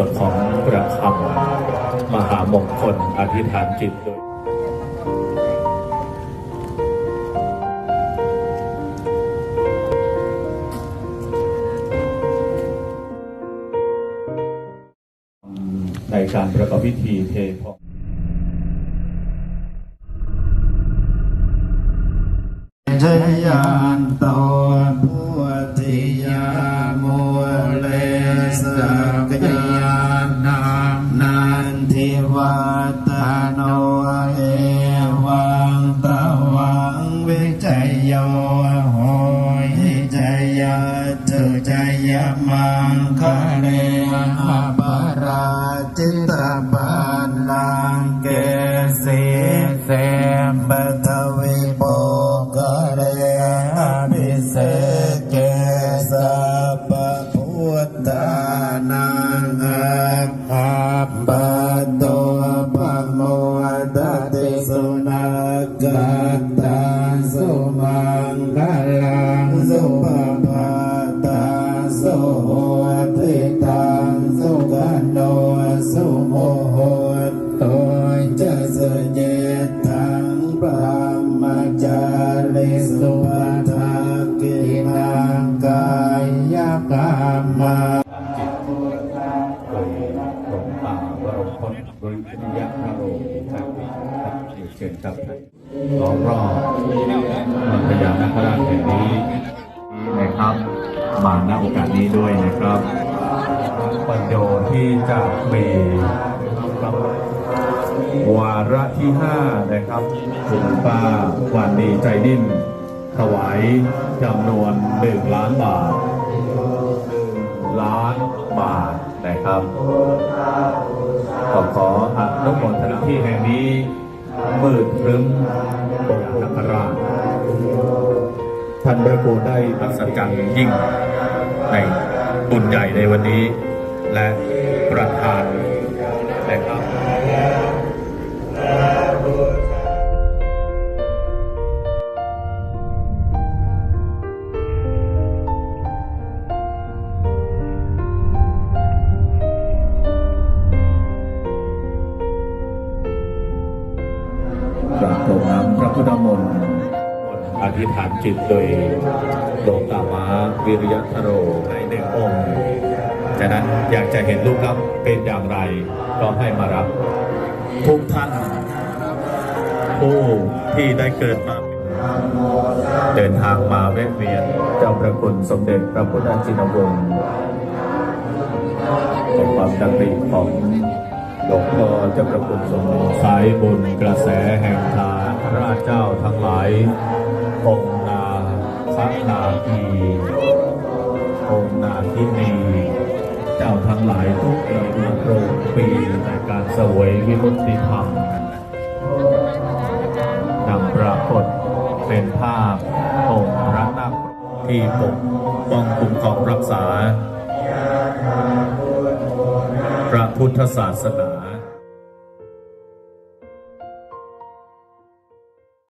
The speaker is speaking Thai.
ส่วนของประคำมหามงคลอธิษฐานจิตโดยในการประกอบพิธีเททองชยานโตพุติ ยาตุจยะมังคะเรอปราจิตปันลังเกสีเสมปทวิโปกเรอภิเศษเกสัพพุทธานังอัปปะโตปะโมตติสุนักตังสุมังคลังสุ มาจิตโดยหลวงตาวรพจน์บริยยะพระโรครับครับเชิญครับล้อมรอบมันพญานาคราชแห่งนี้นะครับ มาณโอกาสนี้ด้วยนะครับปัญโยที่จะมีวาระที่ห้านะครับคุณป้าวันดีใจดิ้นถวายจำนวนหนึ่งล้านบาท ล้านบาทนะครับขอขออนุโมทนาที่แห่งนี้มืดครึ้มองค์นักราชท่านพระครูได้อัศจรรย์ยิ่งในบุญใหญ่ในวันนี้ และประทานนะครับ พุทธมนต์อธิษฐานจิตโดยหลวงตามาวิริยทโรในหนึ่งองค์ฉะนั้นอยากจะเห็นลูกครับเป็นอย่างไร ก็ให้มารับ ทุกท่านผู้ที่ได้เกิดมาเดินทางมาแวะเวียนเจ้าพระคุณสมเด็จพระพุทธชินวงศ์เป็นความดำริของ หลวงพ่อเจ้าพระคุณสมสายบุญกระแสแห่งทานพระราชเจ้าทั้งหลายองนาพระนาคีองนาคินีเจ้าทั้งหลายทุกปีโปรดปีในการสวยวิมุตติธรรมนำปรากฏเป็นภาพองค์พระนาคที่ปกป้องคุ้มครองรักษา พุทธศาสนา